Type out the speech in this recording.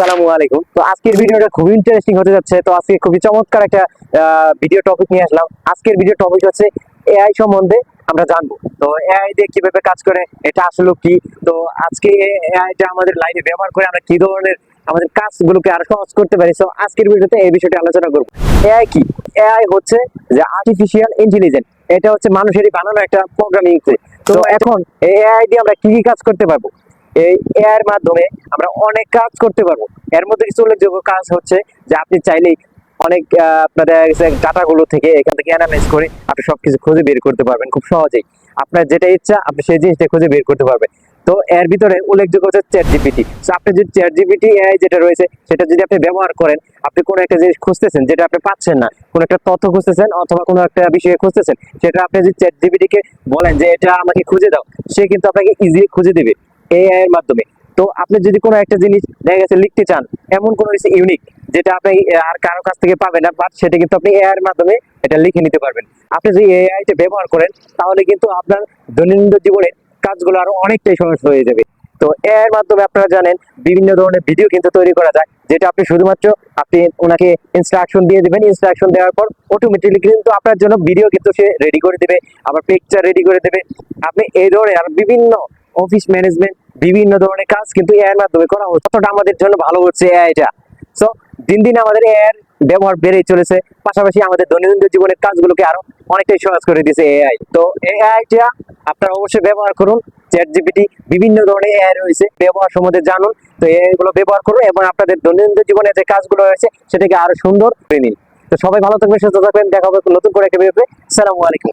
আসসালামু আলাইকুম। তো আজকের ভিডিওটা খুবই ইন্টারেস্টিং হতে যাচ্ছে। তো আজকে খুবই চমৎকার একটা ভিডিও টপিক নিয়ে আসলাম। আজকের ভিডিও টপিক হচ্ছে এআই সম্বন্ধে আমরা জানব। তো এআই দিয়ে কীভাবে কাজ করে এটা আসলে কি? তো আজকে এআইটা আমাদের লাইনে ব্যবহার করে আমরা কি ধরনের আমাদের কাজগুলোকে আরও সহজ করতে পারি? তো আজকের ভিডিওতে এই বিষয়টি আলোচনা করব। এআই কি? এআই হচ্ছে যে আর্টিফিশিয়াল ইন্টেলিজেন্স এটা হচ্ছে মানুষেরই বানানো একটা প্রোগ্রামিং তো এখন এআই দিয়ে আমরা কি কি কাজ করতে পারব? এই এআই এর মাধ্যমে আমরা অনেক কাজ করতে পারব। এর মধ্যে কিছু উল্লেখযোগ্য কাজ হচ্ছে যে আপনি চাইলেই অনেক আহ, আপনাদের ডাটা গুলো থেকে এখান থেকে অ্যানালাইজ করে আপনি সবকিছু খুঁজে বের করতে পারবেন খুব সহজেই। আপনার যেটা ইচ্ছা আপনি সেই জিনিসটা খুঁজে বের করতে পারবেন। তো এর ভিতরে উল্লেখযোগ্য হচ্ছে চ্যাট জিপিটি সো আপনি যদি চ্যাট জিপিটি এআই যেটা রয়েছে সেটা যদি আপনি ব্যবহার করেন আপনি কোনো একটা জিনিস খুঁজতেছেন যেটা আপনি পাচ্ছেন না কোনো একটা তথ্য খুঁজতেছেন অথবা কোনো একটা বিষয়ে খুঁজতেছেন সেটা আপনি যদি চ্যাট জিপিটি কে বলেন যে এটা আমাকে খুঁজে দাও সে কিন্তু আপনাকে ইজি খুঁজে দিবে। এআই এর মাধ্যমে। তো আপনি যদি কোনো একটা জিনিস দেখা গেছে লিখতে চান, এমন কোনো কিছু ইউনিক যেটা আপনি আর কারও কাছ থেকে পাবেন না বাট সেটা কিন্তু আপনি এআই এর মাধ্যমে এটা লিখে নিতে পারবেন। আপনি যদি এআই টা ব্যবহার করেন, তাহলে কিন্তু আপনার দৈনন্দিন জীবনের কাজগুলো আরও অনেকটাই সহজ হয়ে যাবে। তো এআই এর মাধ্যমে আপনারা জানেন, বিভিন্ন ধরনের ভিডিও কিন্তু তৈরি করা যায়, যেটা আপনি শুধুমাত্র আপনি ওনাকে ইনস্ট্রাকশন দিয়ে দিবেন। ইনস্ট্রাকশন দেওয়ার পর অটোমেটিকলি কিন্তু আপনার জন্য ভিডিও কিন্তু সে রেডি করে দেবে, আবার পিকচার রেডি করে দেবে। আপনি এই ধরনের আর বিভিন্ন অফিস ম্যানেজমেন্ট বিভিন্ন ধরনের কাজ কিন্তু এআই এর মাধ্যমে করা হচ্ছে। কতটা আমাদের জন্য ভালো হচ্ছে এআইটা সো দিন দিন আমাদের এআই ব্যবহার বেড়েই চলেছে। পাশাপাশি আমাদের দৈনন্দিন জীবনের কাজগুলোকে আরও অনেকটাই সহজ করে দিয়েছে এআই তো এআইটা আপনারা অবশ্যই ব্যবহার করুন। চ্যাট জিপিটি বিভিন্ন ধরনের এআই রয়েছে। ব্যবহার সম্বন্ধে জানুন। তো এআই গুলো ব্যবহার করুন এবং আপনাদের দৈনন্দিন জীবনে যে কাজগুলো রয়েছে, সেটাকে আরও সুন্দর করে নিন। তো সবাই ভালো থাকবেন, সুস্থ থাকবেন। দেখা হবে নতুন করে একটা ভিডিওতে সালামু আলাইকুম।